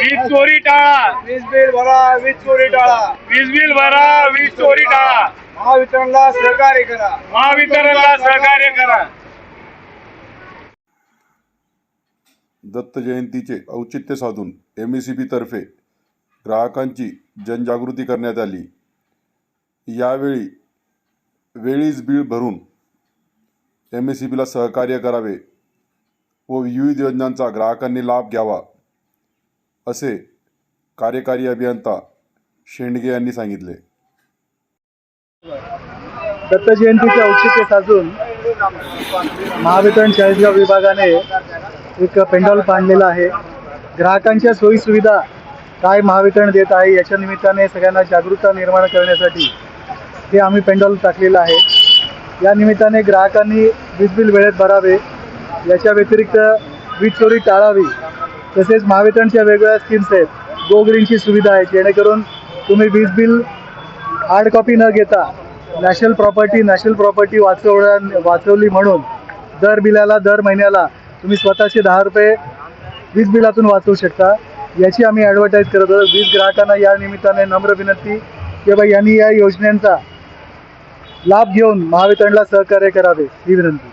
वीज चोरी टाळा. वीज बिल भरा वीज चोरी टाळा. वीज बिल भरा वीज चोरी टाळा. महावितरणला सहकार्य करा. महावितरणला सहकार्य करा. दत्त जयंतीचे औचित्य साधून एम ई सी बीतर्फे ग्राहकांची जनजागृती करण्यात आली. यावेळी वेळीच बिल भरून एम एस सी बीला सहकार्य करावे व विविध योजनांचा ग्राहकांनी लाभ घ्यावा. असे कार्यकारी अभियंता शेंडगे यांनी सांगितले. दत्त जयंतीचे औचित्य साधून महावितरण चाळीसगाव विभागाने एक पेंडॉल बांधलेला आहे. ग्राहकांच्या सोयीसुविधा काय महावितरण देत आहे याच्या निमित्ताने सगळ्यांना जागरूकता निर्माण करण्यासाठी हे आम्ही पेंडॉल टाकलेलं आहे. या निमित्ताने ग्राहकांनी वीज बिल वेळेत भरावे. याच्या व्यतिरिक्त वीज चोरी टाळावी. तसेच महावितरणच्या वेगवेगळ्या स्कीम्स आहेत. गो ग्रीनची सुविधा आहे जेणेकरून तुम्ही वीज बिल हार्ड कॉपी न घेता नॅशनल प्रॉपर्टी नॅशनल प्रॉपर्टी वाचवल्या वाचवली म्हणून दर बिलाला दर महिन्याला तुम्ही स्वतःचे दहा रुपये वीज बिलातून वाचवू शकता. याची आम्ही ॲडव्हर्टाईज करत होतो वीज ग्राहकांना या निमित्ताने नम्र विनंती की बा यांनी या योजनांचा लाभ घेऊन महावितरणला सहकार्य करावे. ही विनंती.